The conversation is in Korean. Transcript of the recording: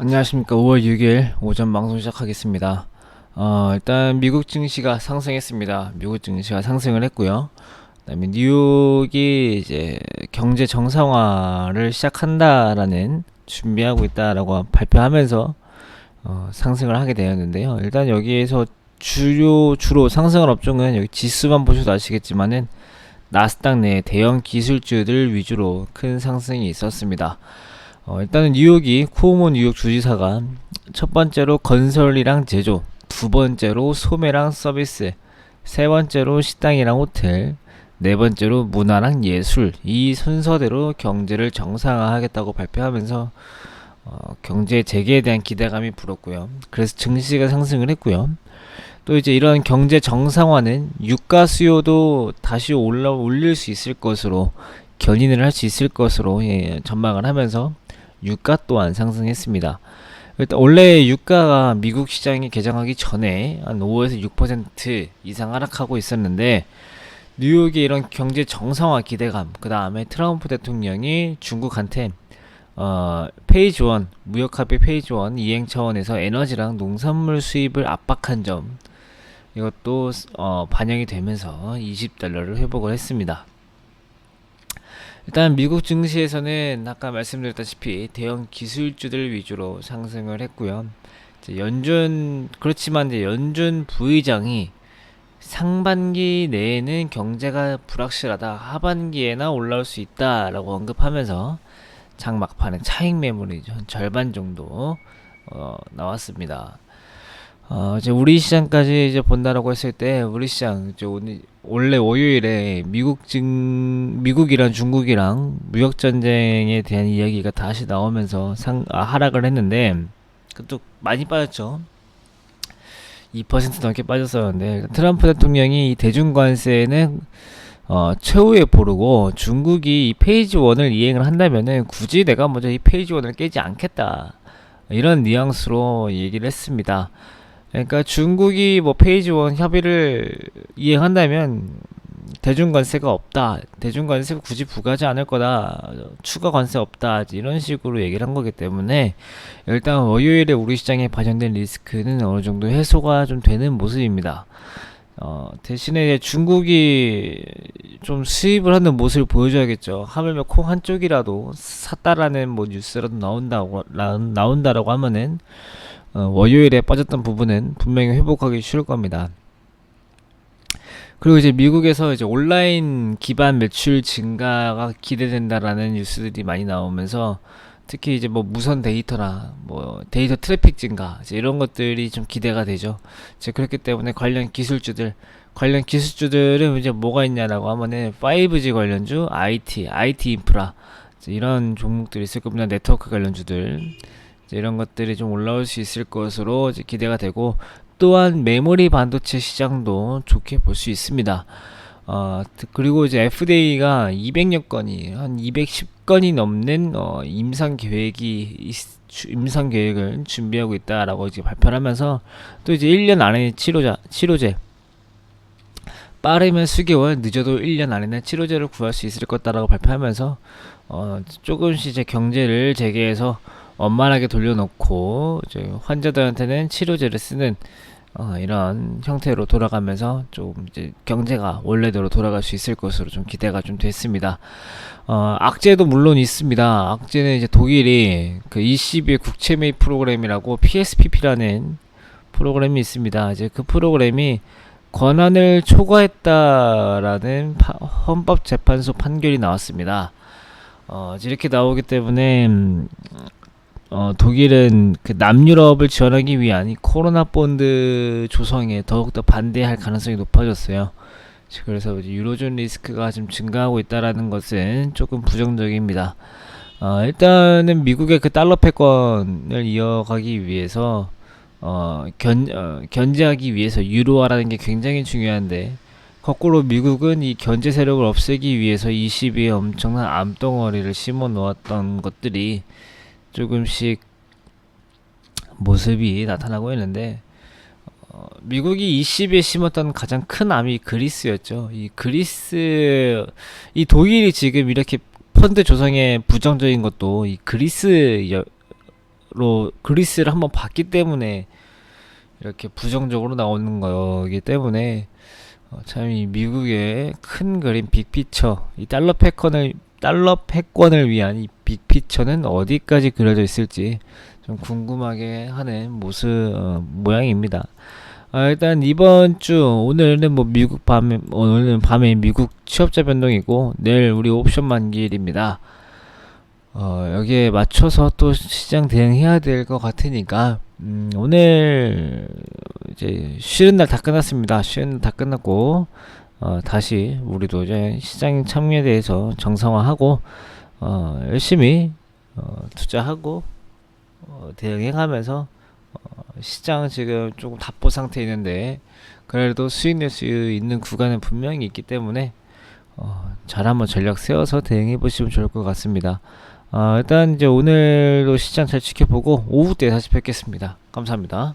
안녕하십니까. 5월 6일 오전 방송 시작하겠습니다. 어, 일단 미국 증시가 상승했습니다. 미국 증시가 상승을 했고요. 그다음에 뉴욕이 이제 경제 정상화를 시작한다라는 준비하고 있다라고 발표하면서 어, 상승을 하게 되었는데요. 일단 여기에서 주요 주로 상승한 업종은 여기 지수만 보셔도 아시겠지만은 나스닥 내 대형 기술주들 위주로 큰 상승이 있었습니다. 어, 일단은 뉴욕이 쿠오모 뉴욕 주지사가 첫 번째로 건설이랑 제조, 두 번째로 소매랑 서비스, 세 번째로 식당이랑 호텔, 네 번째로 문화랑 예술 이 순서대로 경제를 정상화하겠다고 발표하면서 어, 경제 재개에 대한 기대감이 불었고요. 그래서 증시가 상승을 했고요. 또 이제 이런 경제 정상화는 유가 수요도 다시 올라 올릴 수 있을 것으로 견인을 할 수 있을 것으로 예, 전망을 하면서 유가 또한 상승했습니다. 일단 원래 유가가 미국 시장이 개장하기 전에 한 5에서 6% 이상 하락하고 있었는데 뉴욕의 이런 경제 정상화 기대감, 그 다음에 트럼프 대통령이 중국한테 어, 페이지 원, 무역합의 페이지 원 이행 차원에서 에너지랑 농산물 수입을 압박한 점 이것도 어, 반영이 되면서 20달러를 회복을 했습니다. 일단 미국 증시에서는 아까 말씀드렸다시피 대형 기술주들 위주로 상승을 했고요. 연준 그렇지만 이제 연준 부의장이 상반기 내에는 경제가 불확실하다. 하반기에나 올라올 수 있다라고 언급하면서 장 막판에 차익 매물이 한 절반 정도 어, 나왔습니다. 어, 이제 우리 시장까지 이제 본다라고 했을 때 우리 시장 이제 오늘 원래 월요일에 미국 증 미국이랑 중국이랑 무역 전쟁에 대한 이야기가 다시 나오면서 상 아, 하락을 했는데 그것도 많이 빠졌죠. 2% 넘게 빠졌었는데 트럼프 대통령이 이 대중 관세는 어, 최후에 보르고 중국이 이 페이지 원을 이행을 한다면은 굳이 내가 먼저 이 페이지 원을 깨지 않겠다 이런 뉘앙스로 얘기를 했습니다. 그러니까 중국이 뭐 페이지 원 협의를 이행한다면 대중 관세가 없다. 대중 관세가 굳이 부과하지 않을 거다. 추가 관세 없다. 이런 식으로 얘기를 한 거기 때문에 일단 월요일에 우리 시장에 발현된 리스크는 어느 정도 해소가 좀 되는 모습입니다. 어, 대신에 중국이 좀 수입을 하는 모습을 보여줘야겠죠. 하물며 콩 한쪽이라도 샀다라는 뭐 뉴스라도 나온다고 나온다라고 하면은 어, 월요일에 빠졌던 부분은 분명히 회복하기 쉬울 겁니다. 그리고 이제 미국에서 이제 온라인 기반 매출 증가가 기대된다라는 뉴스들이 많이 나오면서 특히 이제 뭐 무선 데이터나 뭐 데이터 트래픽 증가 이런 것들이 좀 기대가 되죠. 이제 그렇기 때문에 관련 기술주들 관련 기술주들은 이제 뭐가 있냐라고 하면은 5G 관련주, IT, IT 인프라 이런 종목들이 있을 겁니다. 네트워크 관련주들 이런 것들이 좀 올라올 수 있을 것으로 기대가 되고 또한 메모리 반도체 시장도 좋게 볼 수 있습니다. 어, 그리고 이제 FDA가 200여 건이 한 210건이 넘는 어, 임상 계획이 임상 계획을 준비하고 있다라고 이제 발표를 하면서 또 이제 1년 안에 치료자 치료제 빠르면 수개월 늦어도 1년 안에는 치료제를 구할 수 있을 것다라고 발표하면서 어, 조금씩 이제 경제를 재개해서 원만하게 돌려놓고 이제 환자들한테는 치료제를 쓰는 어, 이런 형태로 돌아가면서 좀 이제 경제가 원래대로 돌아갈 수 있을 것으로 좀 기대가 좀 됐습니다. 어, 악재도 물론 있습니다. 악재는 이제 독일이 그 ECB 국채 매입 프로그램이라고 PSPP라는 프로그램이 있습니다. 이제 그 프로그램이 권한을 초과했다라는 파, 헌법재판소 판결이 나왔습니다. 어, 이렇게 나오기 때문에 음, 어, 독일은 그 남유럽을 지원하기 위한 이 코로나 본드 조성에 더욱더 반대할 가능성이 높아졌어요. 그래서 유로존 리스크가 좀 증가하고 있다라는 것은 조금 부정적입니다. 어, 일단은 미국의 그 달러 패권을 이어가기 위해서 어, 견, 어, 견제하기 위해서 유로화라는 게 굉장히 중요한데 거꾸로 미국은 이 견제 세력을 없애기 위해서 20위에 엄청난 암덩어리를 심어 놓았던 것들이 조금씩 모습이 나타나고 있는데 어, 미국이 20에 심었던 가장 큰 암이 그리스였죠. 이 그리스 이 독일이 지금 이렇게 펀드 조성에 부정적인 것도 이 그리스로 그리스를 한번 봤기 때문에 이렇게 부정적으로 나오는 거기 때문에 어, 참이 미국의 큰 그림 빅피처 이 달러 패권을 달러 패권을 위한 이 빅피처는 어디까지 그려져 있을지 좀 궁금하게 하는 모습 어, 모양입니다. 아, 일단 이번 주 오늘은 뭐 미국 밤에 오늘은 밤에 미국 취업자 변동이고 내일 우리 옵션 만기일입니다. 어, 여기에 맞춰서 또 시장 대응해야 될 것 같으니까 음, 오늘 이제 쉬는 날 다 끝났습니다. 쉬는 날 다 끝났고 어, 다시 우리도 이제 시장 참여에 대해서 정상화하고 어, 열심히 어, 투자하고 어, 대응해가면서 어, 시장은 지금 조금 답보 상태에 있는데 그래도 수익 낼 수 있는 구간은 분명히 있기 때문에 어, 잘 한번 전략 세워서 대응해 보시면 좋을 것 같습니다. 어, 일단 이제 오늘도 시장 잘 지켜보고 오후 때 다시 뵙겠습니다. 감사합니다.